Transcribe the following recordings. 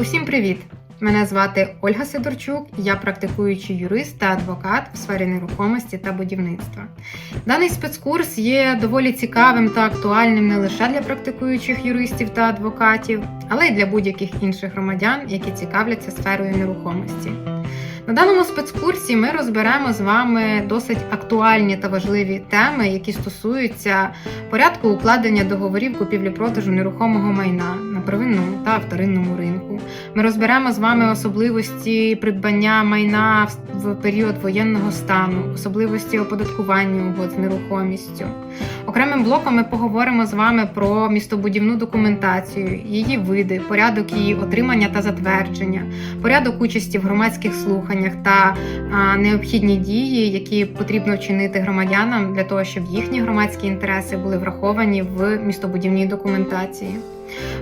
Усім привіт! Мене звати Ольга Сидорчук, я практикуючий юрист та адвокат в сфері нерухомості та будівництва. Даний спецкурс є доволі цікавим та актуальним не лише для практикуючих юристів та адвокатів, але й для будь-яких інших громадян, які цікавляться сферою нерухомості. На даному спецкурсі ми розберемо з вами досить актуальні та важливі теми, які стосуються порядку укладення договорів купівлі-продажу нерухомого майна на первинному та вторинному ринку. Ми розберемо з вами особливості придбання майна в- період воєнного стану, особливості оподаткування угод з нерухомістю. Окремим блоком ми поговоримо з вами про містобудівну документацію, її види, порядок її отримання та затвердження, порядок участі в громадських слуханнях та необхідні дії, які потрібно вчинити громадянам для того, щоб їхні громадські інтереси були враховані в містобудівній документації.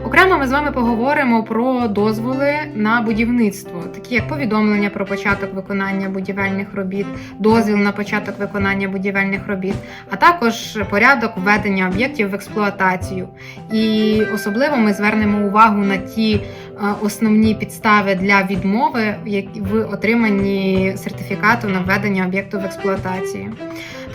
Окремо ми з вами поговоримо про дозволи на будівництво, такі як повідомлення про початок виконання будівельних робіт, дозвіл на початок виконання будівельних робіт, а також порядок введення об'єктів в експлуатацію. І особливо ми звернемо увагу на ті е, основні підстави для відмови в отриманні сертифікату на введення об'єкту в експлуатацію.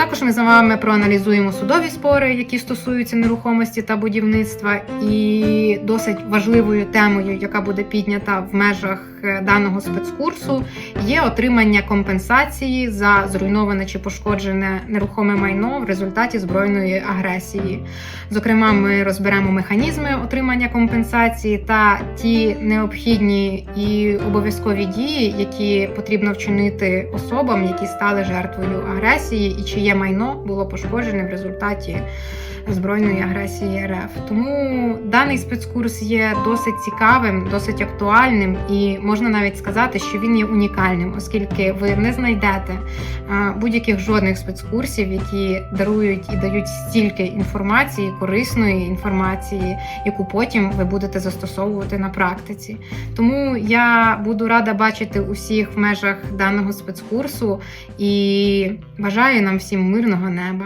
Також ми з вами проаналізуємо судові спори, які стосуються нерухомості та будівництва, і досить важливою темою, яка буде піднята в межах е, даного спецкурсу, є отримання компенсації за зруйноване чи пошкоджене нерухоме майно в результаті збройної агресії. Зокрема, ми розберемо механізми отримання компенсації та ті необхідні і обов'язкові дії, які потрібно вчинити особам, які стали жертвою агресії, і майно було пошкоджене в результаті збройної агресії РФ. Тому даний спецкурс є досить цікавим, досить актуальним, і можна навіть сказати, що він є унікальним, оскільки ви не знайдете будь-яких жодних спецкурсів, які дарують і дають стільки інформації, корисної інформації, яку потім ви будете застосовувати на практиці. Тому я буду рада бачити усіх в межах даного спецкурсу і бажаю нам всім мирного неба.